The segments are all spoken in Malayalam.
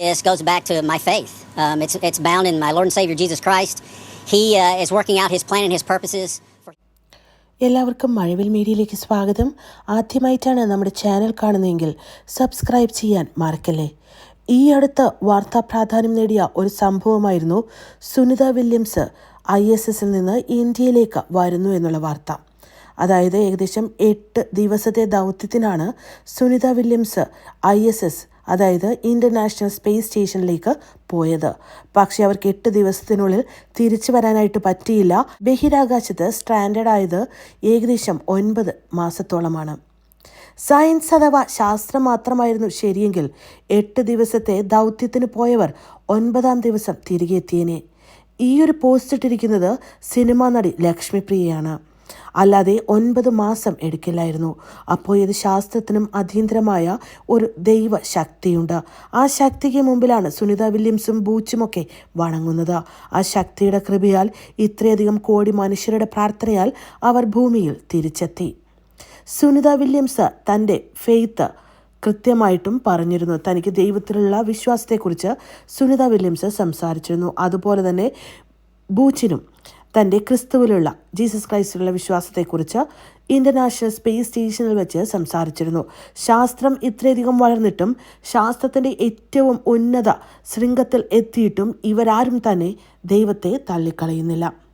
This goes back to my faith. Um, it's, it's bound in my Lord and Savior Jesus Christ. He uh, is working out His plan and His purposes. എല്ലാവർക്കും മഴവിൽ മീഡിയയിലേക്ക് സ്വാഗതം ആദ്യമായിട്ടാണ് നമ്മുടെ ചാനൽ കാണുന്നതെങ്കിൽ സബ്സ്ക്രൈബ് ചെയ്യാൻ മറക്കല്ലേ ഈ അടുത്ത വാർത്താ പ്രാധാന്യം നേടിയ ഒരു സംഭവമായിരുന്നു സുനിത വില്യംസ് ഐ എസ് എസിൽ നിന്ന് ഇന്ത്യയിലേക്ക് വരുന്നു എന്നുള്ള വാർത്ത അതായത് ഏകദേശം എട്ട് ദിവസത്തെ ദൗത്യത്തിനാണ് Sunita Williams I S S അതായത് ഇന്റർനാഷണൽ സ്പേസ് സ്റ്റേഷനിലേക്ക് പോയത്. പക്ഷേ അവർക്ക് എട്ട് ദിവസത്തിനുള്ളിൽ തിരിച്ചു വരാനായിട്ട് പറ്റിയില്ല. ബഹിരാകാശത്ത് സ്റ്റാൻഡേർഡ് ആയത് ഏകദേശം ഒൻപത് മാസത്തോളമാണ്. സയൻസ് അഥവാ ശാസ്ത്രം മാത്രമായിരുന്നു ശരിയെങ്കിൽ എട്ട് ദിവസത്തെ ദൗത്യത്തിന് പോയവർ ഒൻപതാം ദിവസം തിരികെ എത്തിയേനെ. ഈ ഒരു പോസ്റ്റ് ഇട്ടിരിക്കുന്നത് സിനിമാ നടി ലക്ഷ്മിപ്രിയയാണ്. അല്ലാതെ ഒൻപത് മാസം എടുക്കില്ലായിരുന്നു. അപ്പോൾ ഇത് ശാസ്ത്രത്തിനും അധീന്ദ്രമായ ഒരു ദൈവ ശക്തിയുണ്ട് ആ ശക്തിക്ക് മുമ്പിലാണ് സുനിത വില്യംസും ബൂച്ചുമൊക്കെ വണങ്ങുന്നത്. ആ ശക്തിയുടെ കൃപയാൽ ഇത്രയധികം കോടി മനുഷ്യരുടെ പ്രാർത്ഥനയാൽ അവർ ഭൂമിയിൽ തിരിച്ചെത്തി. സുനിത വില്യംസ് തന്റെ ഫെയ്ത്ത് കൃത്യമായിട്ടും പറഞ്ഞിരുന്നു. തനിക്ക് ദൈവത്തിലുള്ള വിശ്വാസത്തെക്കുറിച്ച് സുനിത വില്യംസ് സംസാരിച്ചിരുന്നു. അതുപോലെ തന്നെ ബൂച്ചിനും തന്റെ ക്രിസ്തുവിലുള്ള ജീസസ് ക്രൈസ്റ്റിലുള്ള വിശ്വാസത്തെക്കുറിച്ച് ഇന്റർനാഷണൽ സ്പേസ് സ്റ്റേഷനിൽ വെച്ച് സംസാരിച്ചിരുന്നു. ശാസ്ത്രം ഇത്രയധികം വളർന്നിട്ടും ശാസ്ത്രത്തിന്റെ ഏറ്റവും ഉന്നത ശൃംഗത്തിൽ എത്തിയിട്ടും ഇവരാരും തന്നെ ദൈവത്തെ തള്ളിക്കളയുന്നില്ല.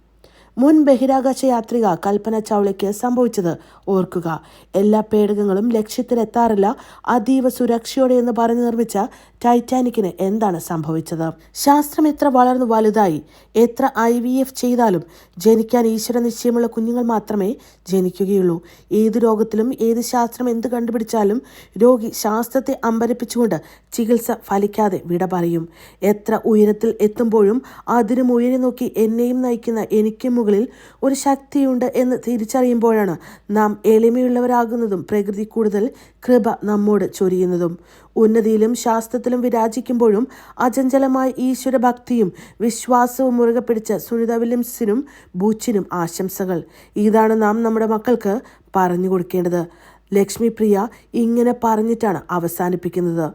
മുൻ ബഹിരാകാശ യാത്രിക കൽപ്പന ചൗളയ്ക്ക് സംഭവിച്ചത് ഓർക്കുക. എല്ലാ പേടകങ്ങളും ലക്ഷ്യത്തിലെത്താറില്ല. അതീവ സുരക്ഷയോടെ എന്ന് പറഞ്ഞു നിർമ്മിച്ച ടൈറ്റാനിക്കിന് എന്താണ് സംഭവിച്ചത്? ശാസ്ത്രം എത്ര വളർന്നു വലുതായി? എത്ര ഐ വി എഫ് ചെയ്താലും ജനിക്കാൻ ഈശ്വര നിശ്ചയമുള്ള കുഞ്ഞുങ്ങൾ മാത്രമേ ജനിക്കുകയുള്ളൂ. ഏത് രോഗത്തിലും ഏത് ശാസ്ത്രം എന്ത് കണ്ടുപിടിച്ചാലും രോഗി ശാസ്ത്രത്തെ അമ്പരപ്പിച്ചുകൊണ്ട് ചികിത്സ ഫലിക്കാതെ വിട പറയും. എത്ര ഉയരത്തിൽ എത്തുമ്പോഴും അതിനും ഉയരെ നോക്കി എന്നെയും നയിക്കുന്ന എനിക്കും മുകളിൽ ഒരു ശക്തിയുണ്ട് എന്ന് തിരിച്ചറിയുമ്പോഴാണ് നാം എളിമയുള്ളവരാകുന്നതും പ്രകൃതി കൂടുതൽ കൃപ നമ്മോട് ചൊരിയുന്നതും. ഉന്നതിയിലും ശാസ്ത്രത്തിലും വിരാജിക്കുമ്പോഴും അചഞ്ചലമായ ഈശ്വരഭക്തിയും വിശ്വാസവും മുറുകെ പിടിച്ച സുനിത വില്യംസിനും ബൂച്ചിനും ആശംസകൾ. ഇതാണ് നാം നമ്മുടെ മക്കൾക്ക് പറഞ്ഞു കൊടുക്കേണ്ടത്. ലക്ഷ്മി പ്രിയ ഇങ്ങനെ പറഞ്ഞിട്ടാണ് അവസാനിപ്പിക്കുന്നത്.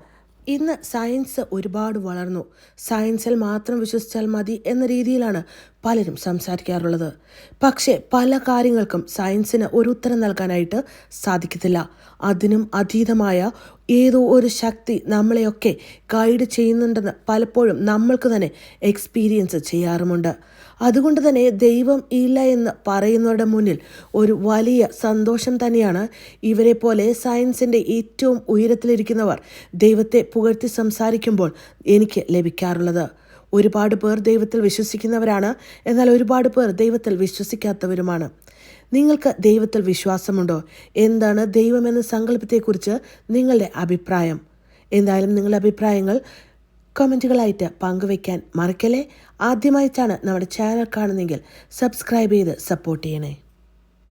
ഇന്ന് സയൻസ് ഒരുപാട് വളർന്നു. സയൻസിൽ മാത്രം വിശ്വസിച്ചാൽ മതി എന്ന രീതിയിലാണ് പലരും സംസാരിക്കാറുള്ളത്. പക്ഷേ പല കാര്യങ്ങൾക്കും സയൻസിന് ഒരു ഉത്തരം നൽകാനായിട്ട് സാധിക്കത്തില്ല. അതിനും അതീതമായ ഏതോ ഒരു ശക്തി നമ്മളെയൊക്കെ ഗൈഡ് ചെയ്യുന്നുണ്ടെന്ന് പലപ്പോഴും നമ്മൾക്ക് തന്നെ എക്സ്പീരിയൻസ് ചെയ്യാറുമുണ്ട്. അതുകൊണ്ട് തന്നെ ദൈവം ഇല്ല എന്ന് പറയുന്നവരുടെ മുന്നിൽ ഒരു വലിയ സന്തോഷം തന്നെയാണ് ഇവരെ പോലെ സയൻസിന്റെ ഏറ്റവും ഉയരത്തിലിരിക്കുന്നവർ ദൈവത്തെ പുകഴ്ത്തി സംസാരിക്കുമ്പോൾ എനിക്ക് ലഭിക്കാറുള്ളത്. ഒരുപാട് പേർ ദൈവത്തിൽ വിശ്വസിക്കുന്നവരാണ്. എന്നാൽ ഒരുപാട് പേർ ദൈവത്തിൽ വിശ്വസിക്കാത്തവരുമാണ്. നിങ്ങൾക്ക് ദൈവത്തിൽ വിശ്വാസമുണ്ടോ? എന്താണ് ദൈവമെന്ന സങ്കല്പത്തെക്കുറിച്ച് നിങ്ങളുടെ അഭിപ്രായം? എന്തായാലും നിങ്ങളുടെ അഭിപ്രായങ്ങൾ കമന്റുകളായിട്ട് പങ്കുവയ്ക്കാൻ മറക്കല്ലേ? ആദ്യമായിട്ടാണ് നമ്മുടെ ചാനൽ കാണുന്നെങ്കിൽ സബ്സ്ക്രൈബ് ചെയ്ത് സപ്പോർട്ട് ചെയ്യണേ.